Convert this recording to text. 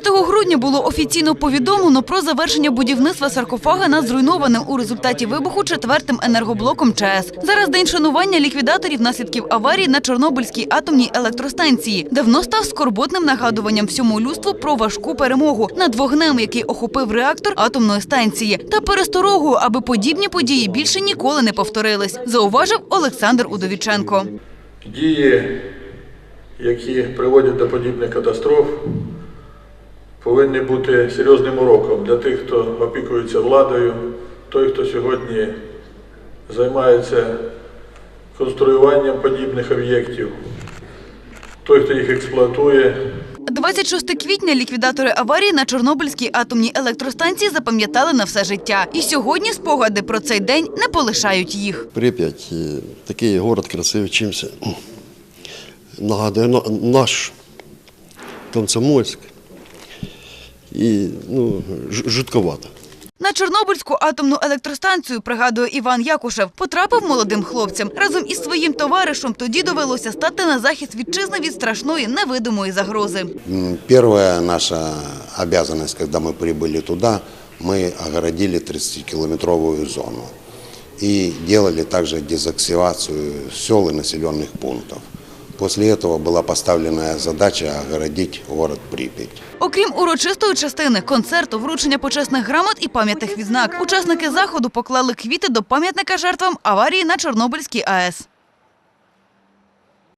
15 грудня було офіційно повідомлено про завершення будівництва саркофага над зруйнованим у результаті вибуху четвертим енергоблоком ЧАЕС. Зараз день шанування ліквідаторів наслідків аварії на Чорнобильській атомній електростанції. Давно став скорботним нагадуванням всьому людству про важку перемогу над вогнем, який охопив реактор атомної станції, та пересторогою, аби подібні події більше ніколи не повторились, зауважив Олександр Удовіченко. Дії, які приводять до подібних катастроф, повинні бути серйозним уроком для тих, хто опікується владою, той, хто сьогодні займається конструюванням подібних об'єктів, той, хто їх експлуатує. 26 квітня ліквідатори аварії на Чорнобильській атомній електростанції запам'ятали на все життя. І сьогодні спогади про цей день не полишають їх. Прип'ять такий город красивий чимся. Нагадує наш Комсомольськ І ну, ж- жутковато. На Чорнобильську атомну електростанцію, пригадує Іван Якушев, потрапив молодим хлопцем. Разом із своїм товаришем тоді довелося стати на захист вітчизни від страшної невидимої загрози. М, Первая наша обязанность, когда мы прибыли туда, мы огородили 30-километровую зону и делали также дезактивацию сел и населенных пунктов. После этого была поставлена задача огородить город Припять. Окрім урочистої частини, концерту, вручення почесних грамот і пам'ятних відзнак, учасники заходу поклали квіти до пам'ятника жертвам аварії на Чорнобильській АЕС.